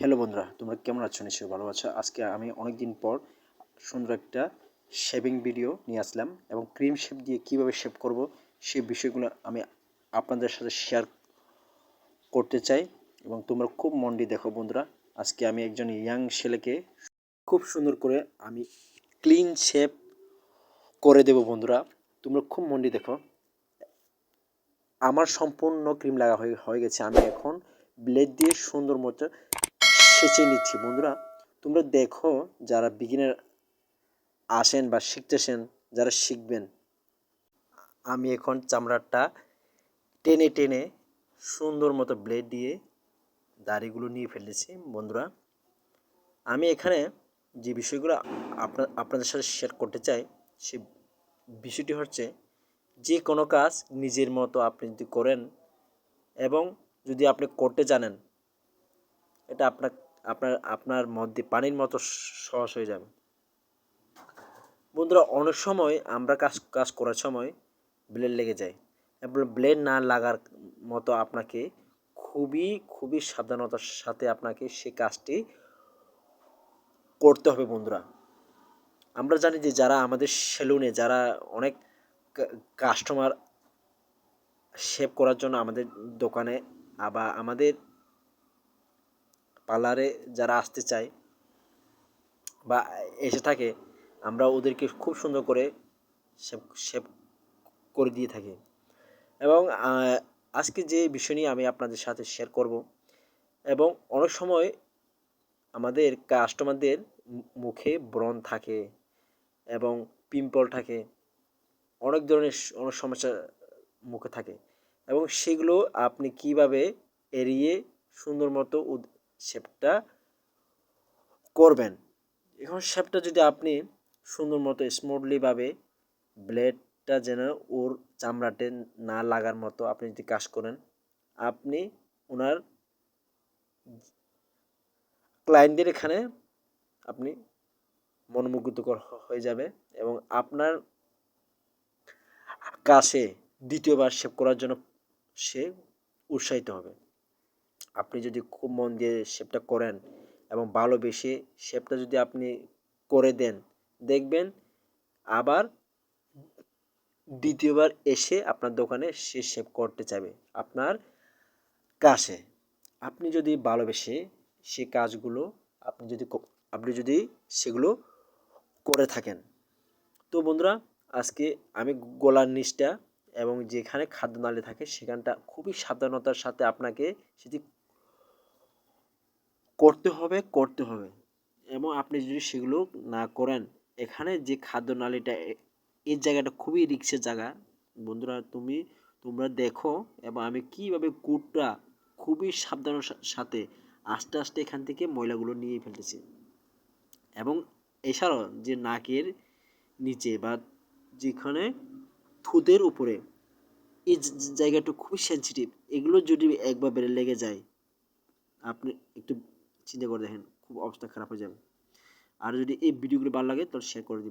Hello বন্ধুরা, তোমরা কেমন আছো? নিশ্চয়ই ভালো আছো। আজকে আমি অনেক দিন পর সুন্দর একটা শেভিং ভিডিও নিয়ে আসলাম এবং ক্রিম শেপ দিয়ে কীভাবে শেভ করব সেই বিষয়গুলো আমি আপনাদের সাথে শেয়ার করতে চাই এবং তোমরা খুব মন দিয়ে দেখো বন্ধুরা। আজকে আমি একজন ইয়াং ছেলেকে খুব সুন্দর করে আমি ক্লিন শেপ করে দেব বন্ধুরা। তোমরা খুব মন দিয়ে দেখো। আমার সম্পূর্ণ ক্রিম লাগা হয়ে হয়ে গেছে। আমি এখন ব্লেড দিয়ে সুন্দর মতো সেচে নিচ্ছি। বন্ধুরা, তোমরা দেখো যারা বিগিনার আসেন বা শিখতেছেন, যারা শিখবেন, আমি এখন চামড়াটা টেনে টেনে সুন্দর মতো ব্লেড দিয়ে দাড়িগুলো নিয়ে ফেলেছি। বন্ধুরা, আমি এখানে যে বিষয়গুলো আপনার আপনাদের সাথে শেয়ার করতে চাই, সে বিষয়টি হচ্ছে যে কোনো কাজ নিজের মতো আপনি যদি করেন এবং যদি আপনি করতে জানেন, এটা আপনার আপনার আপনার মধ্যে, পানির মতো সহজ হয়ে যাবে। বন্ধুরা, অনেক সময় আমরা কাজ কাজ করার সময় ব্লেড লেগে যায়। এবং ব্লেড না লাগার মতো আপনাকে খুবই খুবই সাবধানতার সাথে আপনাকে সে কাজটি করতে হবে বন্ধুরা। আমরা জানি যে যারা আমাদের সেলুনে যারা অনেক কাস্টমার সেভ করার জন্য আমাদের দোকানে আবার আমাদের পার্লারে যারা আসতে চায় বা এসে থাকে আমরা ওদেরকে খুব সুন্দর করে সেভ সেভ করে দিয়ে থাকি। এবং আজকে যে বিষয় নিয়ে আমি আপনাদের সাথে শেয়ার করব এবং অনেক সময় আমাদের কাস্টমারদের মুখে ব্রণ থাকে এবং পিম্পল থাকে, অনেক ধরনের অনেক সমস্যা মুখে থাকে এবং সেগুলো আপনি কীভাবে এড়িয়ে সুন্দর মতো শেপটা করবেন। এখন শেপটা যদি আপনি সুন্দর মতো স্মুথলিভাবে ব্লেডটা যেন ওর চামড়াতে না লাগার মতো আপনি যদি কাজ করেন, আপনি ওনার ক্লায়েন্টদের এখানে আপনি মনোমুগ্ধকর হয়ে যাবে এবং আপনার কাছে দ্বিতীয়বার শেভ করার জন্য সে উৎসাহিত হবে। আপনি যদি খুব মন দিয়ে শেপটা করেন এবং ভালোবেসে শেপটা যদি আপনি করে দেন, দেখবেন আবার দ্বিতীয়বার এসে আপনার দোকানে সে শেপ করতে চাইবে আপনার কাছে। আপনি যদি ভালোবেসে সে কাজগুলো আপনি যদি আপনি যদি সেগুলো করে থাকেন। তো বন্ধুরা, আজকে আমি গলার নিচটা এবং যেখানে খাদ্য নালী থাকে সেখানটা খুবই সাবধানতার সাথে আপনাকে সেটি করতে হবে করতে হবে। এবং আপনি যদি সেগুলো না করেন, এখানে যে খাদ্য নালীটা এই জায়গাটা খুবই রিক্সের জায়গা। বন্ধুরা, তুমি, তোমরা দেখো, এবং আমি কীভাবে কুটটা খুবই সাবধানের সাথে আস্তে আস্তে এখান থেকে ময়লাগুলো নিয়ে ফেলতেছি। এবং এছাড়াও যে নাকের নিচে বা যেখানে থুতের উপরে, এই জায়গাটা খুবই সেন্সিটিভ এগুলো যদি একবার বেড়ে লেগে যায়, আপনি একটু চিন্তা করে দেখেন, খুব অবস্থা খারাপ হয়ে যাবে। আর যদি এই ভিডিওগুলো ভালো লাগে, তাহলে শেয়ার করে দিন